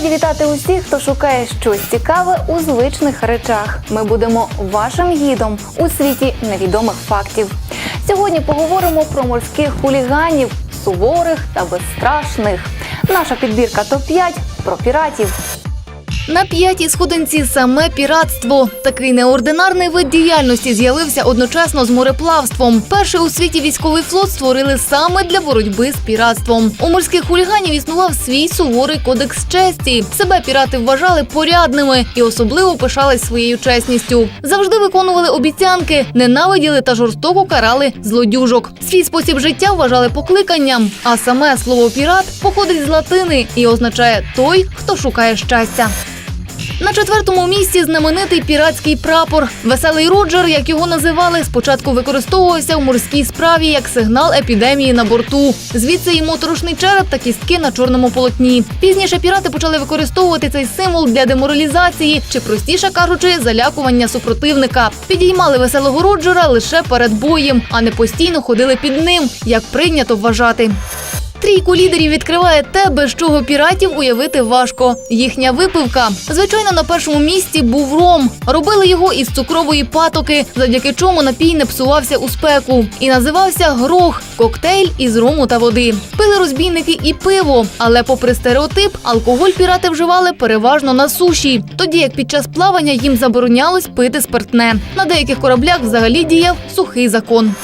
Раді вітати усіх, хто шукає щось цікаве у звичних речах. Ми будемо вашим гідом у світі невідомих фактів. Сьогодні поговоримо про морських хуліганів, суворих та безстрашних. Наша підбірка топ 5 про піратів. На п'ятій сходинці саме піратство. Такий неординарний вид діяльності з'явився одночасно з мореплавством. Перший у світі військовий флот створили саме для боротьби з піратством. У морських хуліганів існував свій суворий кодекс честі. Себе пірати вважали порядними і особливо пишались своєю чесністю. Завжди виконували обіцянки, ненавиділи та жорстоко карали злодюжок. Свій спосіб життя вважали покликанням. А саме слово пірат походить з латини і означає той, хто шукає щастя. На четвертому місці знаменитий піратський прапор. Веселий Роджер, як його називали, спочатку використовувався в морській справі як сигнал епідемії на борту. Звідси й моторошний череп та кістки на чорному полотні. Пізніше пірати почали використовувати цей символ для деморалізації чи, простіше кажучи, залякування супротивника. Підіймали веселого Роджера лише перед боєм, а не постійно ходили під ним, як прийнято вважати. Трійку лідерів відкриває те, без чого піратів уявити важко. Їхня випивка. Звичайно, на першому місці був ром. Робили його із цукрової патоки, завдяки чому напій не псувався у спеку. І називався грох коктейль із рому та води. Пили розбійники і пиво. Але, попри стереотип, алкоголь пірати вживали переважно на суші. Тоді як під час плавання їм заборонялось пити спиртне. На деяких кораблях взагалі діяв сухий закон.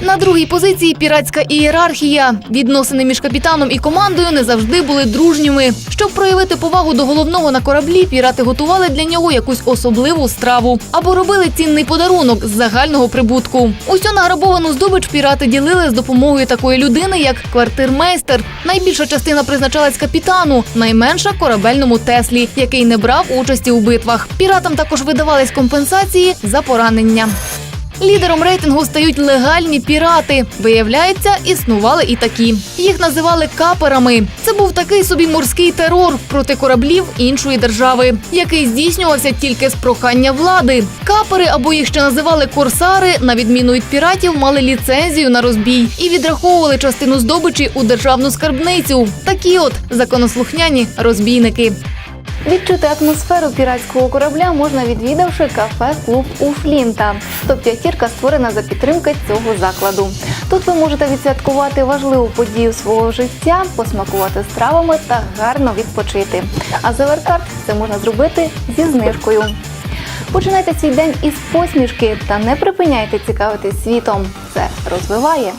На другій позиції піратська ієрархія. Відносини між капітаном і командою не завжди були дружніми. Щоб проявити повагу до головного на кораблі, пірати готували для нього якусь особливу страву або робили цінний подарунок з загального прибутку. Усю награбовану здобич пірати ділили з допомогою такої людини, як квартирмейстер. Найбільша частина призначалась капітану, найменша корабельному Теслі, який не брав участі у битвах. Піратам також видавались компенсації за поранення. Лідером рейтингу стають легальні пірати. Виявляється, існували і такі. Їх називали каперами. Це був такий собі морський терор проти кораблів іншої держави, який здійснювався тільки з прохання влади. Капери або їх ще називали корсари, на відміну від піратів, мали ліцензію на розбій і відраховували частину здобичі у державну скарбницю. Такі от законослухняні розбійники. Відчути атмосферу піратського корабля можна відвідавши кафе-клуб у Флінта. Топ-п'ятірка створена за підтримки цього закладу. Тут ви можете відсвяткувати важливу подію свого життя, посмакувати стравами та гарно відпочити. А Веркарт це можна зробити зі знижкою. Починайте свій день із посмішки та не припиняйте цікавитись світом. Це розвиває.